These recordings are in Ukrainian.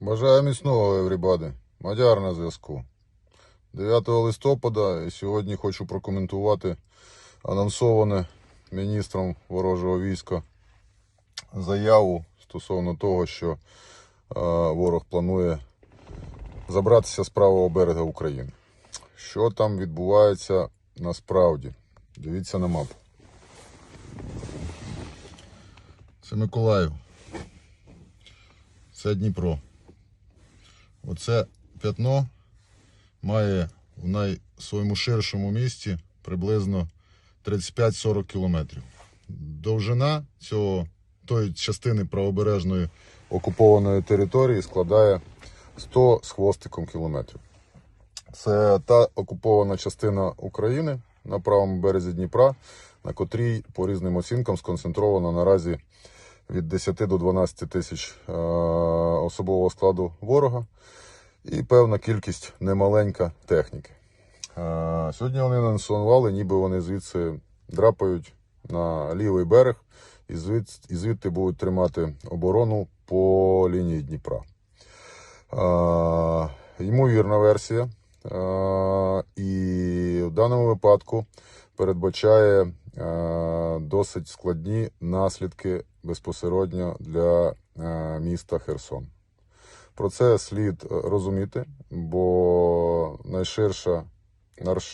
Бажаю міцного, еврібади. Мадяр на зв'язку. 9 листопада і сьогодні хочу прокоментувати анонсоване міністром ворожого війська заяву стосовно того, що ворог планує забратися з правого берега України. Що там відбувається насправді? Дивіться на мапу. Це Миколаїв. Це Дніпро. Оце п'ятно має в най своєму ширшому місці приблизно 35-40 кілометрів. Довжина цього тої частини правобережної окупованої території складає 100 з хвостиком кілометрів. Це та окупована частина України на правому березі Дніпра, на котрій по різним оцінкам сконцентровано наразі від 10 до 12 тисяч е, особового складу ворога і певна кількість немаленька техніки. Е, Сьогодні вони анонсували, ніби вони звідси драпають на лівий берег і звідти, будуть тримати оборону по лінії Дніпра. Е, Ймовірна версія. І в даному випадку передбачає досить складні наслідки безпосередньо для е, міста Херсон. Про це слід е, розуміти, бо найширша,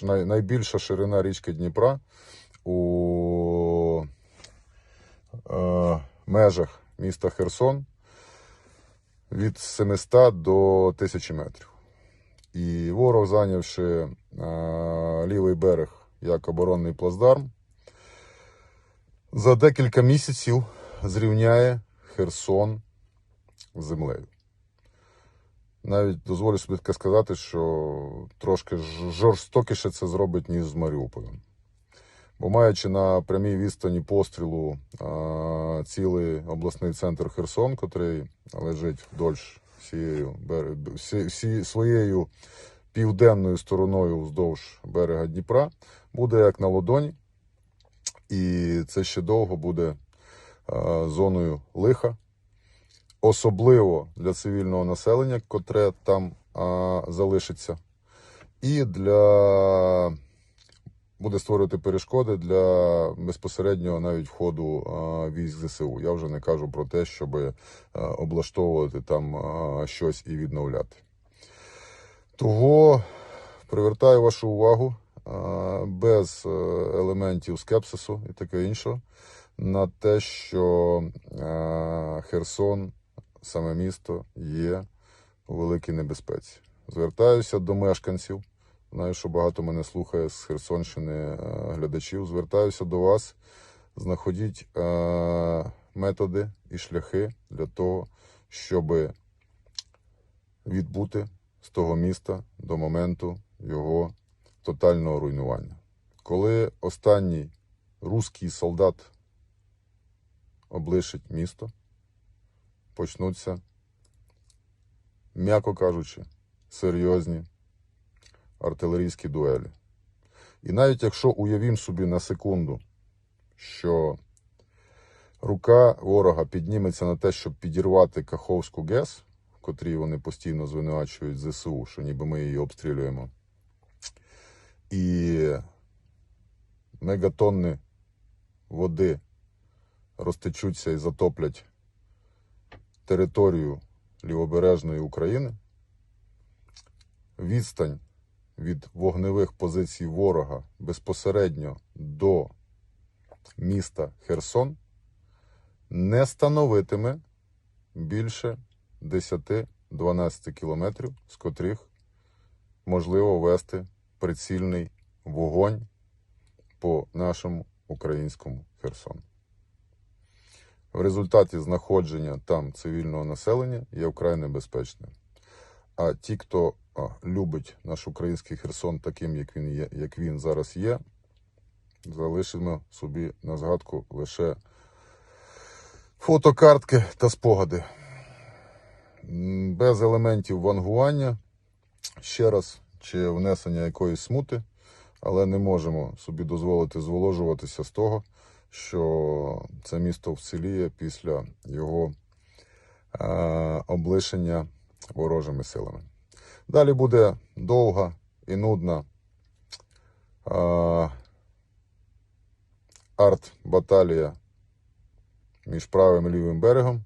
найбільша ширина річки Дніпра у е, межах міста Херсон від 700 до 1000 метрів. І ворог, зайнявши лівий берег як оборонний плацдарм, за декілька місяців зрівняє Херсон з землею. Навіть дозволю собі таке сказати, що трошки жорстокіше це зробить, ніж з Маріуполем. Бо маючи на прямій відстані пострілу а, цілий обласний центр Херсон, котрий лежить вдовж всією, всі, всі, своєю південною стороною вздовж берега Дніпра, буде як на ладоні, і це ще довго буде зоною лиха, особливо для цивільного населення, котре там а, залишиться, і для буде створювати перешкоди для безпосереднього навіть входу а, військ ЗСУ. Я вже не кажу про те, щоб облаштовувати там щось і відновляти. Того привертаю вашу увагу без е, елементів скепсису і таке інше на те, що Херсон, саме місто, є у великій небезпеці. Звертаюся до мешканців. Знаю, що багато мене слухає з Херсонщини е, глядачів. Звертаюся до вас. Знаходіть е, методи і шляхи для того, щоб відбути з того міста до моменту його тотального руйнування. Коли останній руський солдат облишить місто, почнуться, м'яко кажучи, серйозні артилерійські дуелі. І навіть якщо уявім собі на секунду, що рука ворога підніметься на те, щоб підірвати Каховську ГЕС, в котрій вони постійно звинувачують ЗСУ, що ніби ми її обстрілюємо, і мегатонни води розтечуться і затоплять територію лівобережної України, відстань від вогневих позицій ворога безпосередньо до міста Херсон не становитиме більше 10-12 кілометрів, з котрих можливо вести прицільний вогонь по нашому українському Херсону. В результаті знаходження там цивільного населення є вкрай небезпечним. А ті, хто любить наш український Херсон таким, як він є, як він зараз є, залишимо собі на згадку лише фотокартки та спогади. Без елементів вангування, ще раз, чи внесення якоїсь смути, але не можемо собі дозволити зволожуватися з того, що це місто вціліє після його е, облишення ворожими силами. Далі буде довга і нудна а, арт-баталія між правим і лівим берегом.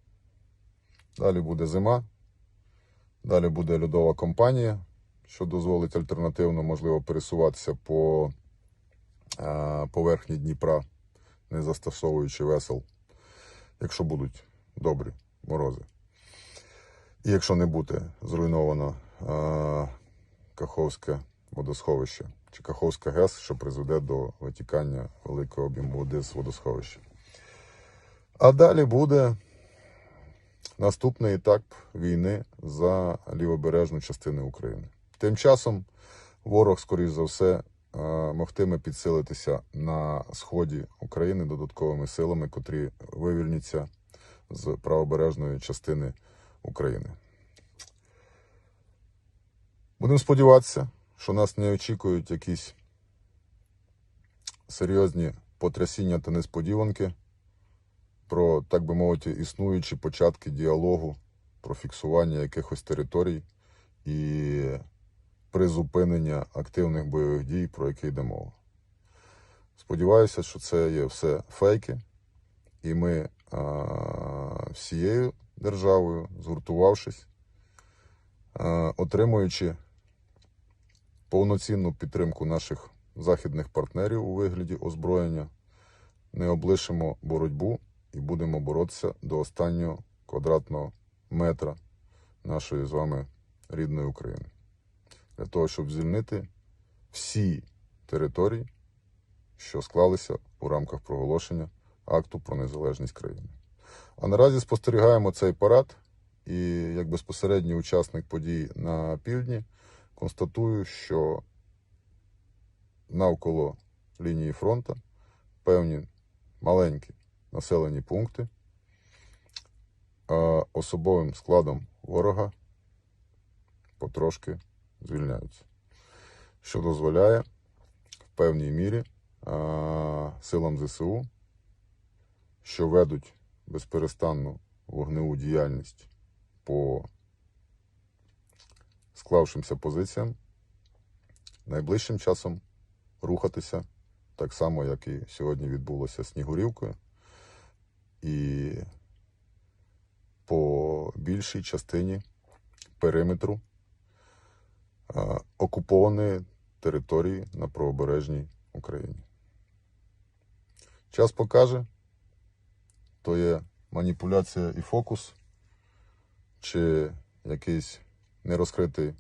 Далі буде зима. Далі буде льодова компанія, що дозволить альтернативно, можливо, пересуватися по е, поверхні Дніпра, не застосовуючи весел, якщо будуть добрі морози. І якщо не буде зруйновано е, Каховське водосховище чи Каховська ГЕС, що призведе до витікання великого об'єму води з водосховища. А далі буде наступний етап війни за лівобережну частину України. Тим часом ворог, скоріш за все, могтиме підсилитися на сході України додатковими силами, котрі вивільняться з правобережної частини України. Будемо сподіватися, що нас не очікують якісь серйозні потрясіння та несподіванки про, так би мовити, існуючі початки діалогу про фіксування якихось територій і призупинення активних бойових дій, про які йде мова. Сподіваюся, що це є все фейки, і ми а, всією державою, згуртувавшись, а, отримуючи повноцінну підтримку наших західних партнерів у вигляді озброєння, не облишимо боротьбу і будемо боротися до останнього квадратного метра нашої з вами рідної України. Для того, щоб звільнити всі території, що склалися у рамках проголошення акту про незалежність країни. А наразі спостерігаємо цей парад, і як безпосередній учасник подій на півдні констатую, що навколо лінії фронту певні маленькі населені пункти особовим складом ворога потрошки звільняються, що дозволяє в певній мірі а, силам ЗСУ, що ведуть безперестанну вогневу діяльність по склавшимся позиціям, найближчим часом рухатися так само, як і сьогодні відбулося Снігурівкою, і по більшій частині периметру окупованої території на правобережній Україні. Час покаже, то є маніпуляція і фокус, чи якийсь нерозкритий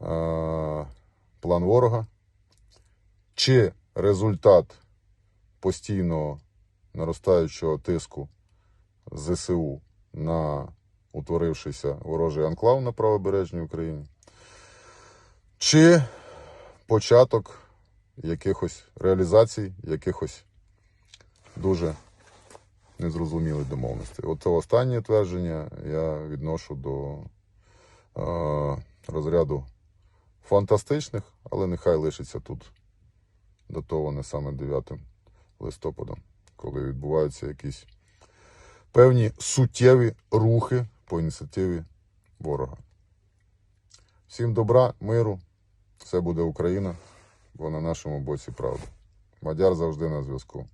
а, план ворога, чи результат постійного наростаючого тиску ЗСУ на утворившийся ворожий анклав на правобережній Україні, чи початок якихось реалізацій, якихось дуже незрозумілих домовленостей. Оце останнє твердження я відношу до е, розряду фантастичних, але нехай лишиться тут датоване саме 9 листопадом, коли відбуваються якісь певні суттєві рухи по ініціативі ворога. Всім добра, миру, все буде Україна, бо на нашому боці правда. Мадяр завжди на зв'язку.